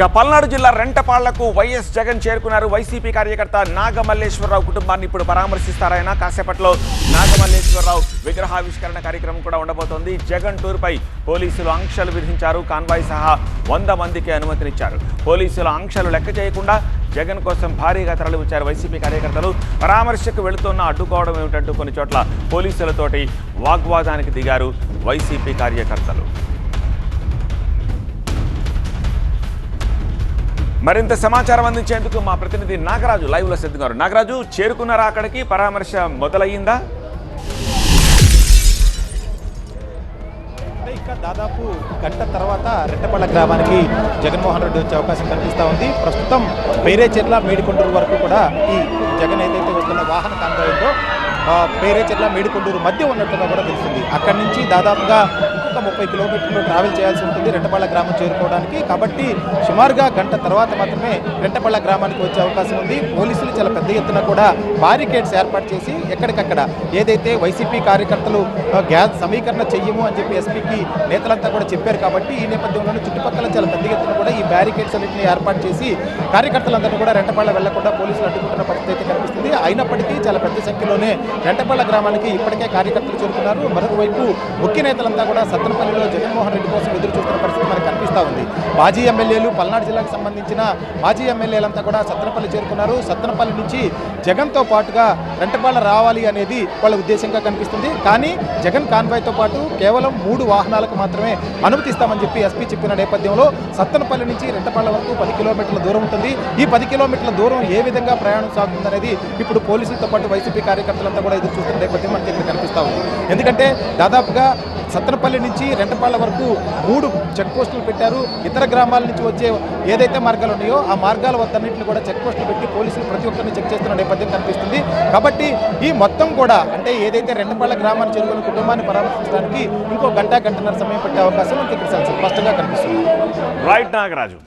ఇక పల్నాడు జిల్లా రెంటపాళ్ళకు వైఎస్ జగన్ చేరుకున్నారు. వైసీపీ కార్యకర్త నాగమల్లేశ్వరరావు కుటుంబాన్ని ఇప్పుడు పరామర్శిస్తారాయన. కాసేపట్లో నాగమల్లేశ్వరరావు విగ్రహావిష్కరణ కార్యక్రమం కూడా ఉండబోతోంది. జగన్ టూర్పై పోలీసులు ఆంక్షలు విధించారు. కాన్వాయ్ సహా వంద మందికి అనుమతినిచ్చారు. పోలీసుల ఆంక్షలు లెక్క చేయకుండా జగన్ కోసం భారీగా తరలివచ్చారు వైసీపీ కార్యకర్తలు. పరామర్శకు వెళుతున్న అడ్డుకోవడం ఏమిటంటూ కొన్ని చోట్ల పోలీసులతోటి వాగ్వాదానికి దిగారు వైసీపీ కార్యకర్తలు. మరింత సమాచారం అందించేందుకు మా ప్రతినిధి నాగరాజు లైవ్లో సిద్ధంగారు నాగరాజు చేరుకున్నారా అక్కడికి? పరామర్శ మొదలయ్యిందా? ఇంకా దాదాపు గంట తర్వాత రెట్టపల్ల గ్రామానికి జగన్మోహన్ రెడ్డి వచ్చే అవకాశం కనిపిస్తూ ఉంది. ప్రస్తుతం పేరేచెర్ల మేడికొండూరు వరకు కూడా ఈ జగన్ ఏదైతే వస్తున్న వాహన కాన్వాయంతో పేరేచెర్ల మేడికొండూరు మధ్య ఉన్నట్టుగా కూడా తెలిసింది అక్కడి నుంచి దాదాపుగా ఇంకొక ముప్పై కిలోమీటర్లు ట్రావెల్ చేయాల్సి ఉంటుంది రెట్టపల్ల గ్రామం చేరుకోవడానికి. కాబట్టి సుమారుగా గంట తర్వాత మాత్రమే రెట్టపల్ల గ్రామానికి వచ్చే అవకాశం ఉంది. పోలీసులు చాలా పెద్ద ఎత్తున కూడా బారికేడ్స్ ఏర్పాటు చేసి ఎక్కడికక్కడ ఏదైతే వైసీపీ కార్యకర్తలు గ్యాస్ సమీకరణ చెయ్యము అని చెప్పి ఎస్పీకి నేతలంతా కూడా చెప్పారు కాబట్టి ఈ నేపథ్యంలోనే చుట్టుపక్కల చాలా పెద్ద ఎత్తున కూడా ఈ బ్యారికేడ్స్ అన్నింటినీ ఏర్పాటు చేసి కార్యకర్తలందరినీ కూడా రెంటపాళ్ళ వెళ్ళకుండా పోలీసులు అడ్డుకుంటున్న పరిస్థితి అయితే కనిపిస్తుంది. అయినప్పటికీ చాలా పెద్ద సంఖ్యలోనే రెంటపాళ్ళ గ్రామానికి ఇప్పటికే కార్యకర్తలు చేరుకున్నారు. మరొక వైపు ముఖ్య నేతలంతా కూడా సత్తనపల్లిలో జగన్మోహన్ రెడ్డి కోసం ఎదురు చూస్తున్న పరిస్థితి మనకు కనిపిస్తూ ఉంది. మాజీ ఎమ్మెల్యేలు పల్నాడు జిల్లాకు సంబంధించిన మాజీ ఎమ్మెల్యేలంతా కూడా సత్తనపల్లి చేరుకున్నారు. సత్తనపల్లి నుంచి జగన్తో పాటుగా రెంటపాళ్ళ రావాలి అనేది వాళ్ళ ఉద్దేశంగా కనిపిస్తుంది. కానీ జగన్ కాన్వాయ్తో పాటు కేవలం మూడు వాహనాలకు మాత్రమే అనుమతిస్తామని చెప్పి ఎస్పీ చెప్పిన నేపథ్యంలో సత్తనపల్లి నుంచి రెంటపాళ్ళ వరకు పది కిలోమీటర్ల దూరం ఉంటుంది. ఈ పది కిలోమీటర్ల దూరం ఏ విధంగా ప్రయాణం సాగుతుందనేది ఇప్పుడు పోలీసులతో పాటు వైసీపీ కార్యకర్తలంతా కూడా ఎదురు చూస్తున్న నేపథ్యం మనకి ఇక్కడ కనిపిస్తూ ఉంది. ఎందుకంటే దాదాపుగా సత్తనపల్లి నుంచి రెంటపాళ్ళ వరకు మూడు చెక్ పోస్టులు పెట్టారు. ఇతర గ్రామాల నుంచి వచ్చే ఏదైతే మార్గాలు ఉన్నాయో ఆ మార్గాల వద్దన్నింటిని కూడా చెక్ పోస్టులు పెట్టి పోలీసులు ప్రతి ఒక్కరిని చెక్ చేస్తున్న నేపథ్యం కనిపిస్తుంది. కాబట్టి ఈ మొత్తం కూడా అంటే ఏదైతే రెండపళ్ళ గ్రామాన్ని చేరుకున్న కుటుంబాన్ని పరామర్శించడానికి ఇంకో గంట గంటన్నర సమయం పెట్టే అవకాశం మనకి ఇక్కడ స్పష్టంగా కనిపిస్తుంది. రైట్ నాగరాజు.